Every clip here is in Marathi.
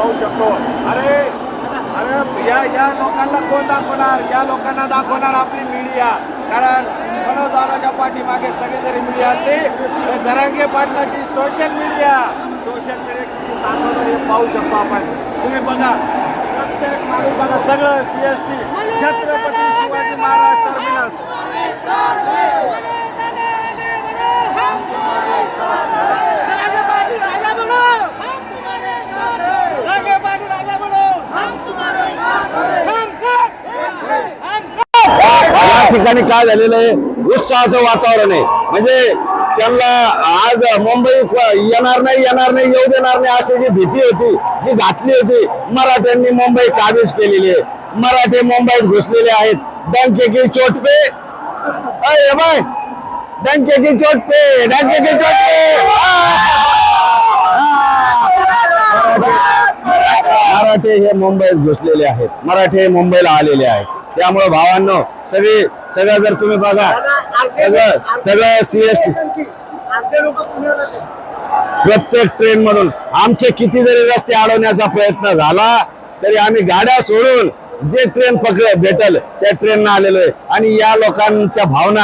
पाहू शकतो. अरे अरे या या लोकांना कोण दाखवणार? या लोकांना दाखवणार आपली मीडिया कारण मनोदानाच्या पाठीमागे सगळी जरी मीडिया असली तर जरांगे पाटलाची सोशल मीडिया सोशल मीडिया पाहू शकतो आपण. तुम्ही बघा. प्रत्येक माणूस बघा सगळं सीएसटी छत्रपती शिवाजी महाराज टर्मिनस ठिकाणी काय झालेलं आहे? उत्साहाचं वातावरण आहे. म्हणजे त्यांना आज मुंबई येणार नाही येणार नाही येऊ देणार नाही अशी जी भीती होती जी घातली होती मराठ्यांनी मुंबई काबीज केलेली आहे. मराठे मुंबईत घुसलेले आहेत. डंके की चोट पे बाय डंके की चोट पे डंके की चोट पे मराठे हे मुंबईत घुसलेले आहेत. मराठे मुंबईला आलेले आहेत. त्यामुळे भावांनो सगळे सगळं जर तुम्ही बघा सगळं सगळं सीएसटी प्रत्येक ट्रेन मधून आमचे किती जरी रस्ते अडवण्याचा प्रयत्न झाला तरी आम्ही गाड्या सोडून जे ट्रेन पकड भेटल त्या ट्रेन आलेलो आहे. आणि या लोकांच्या भावना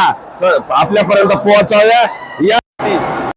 आपल्यापर्यंत पोहोचाव्या. या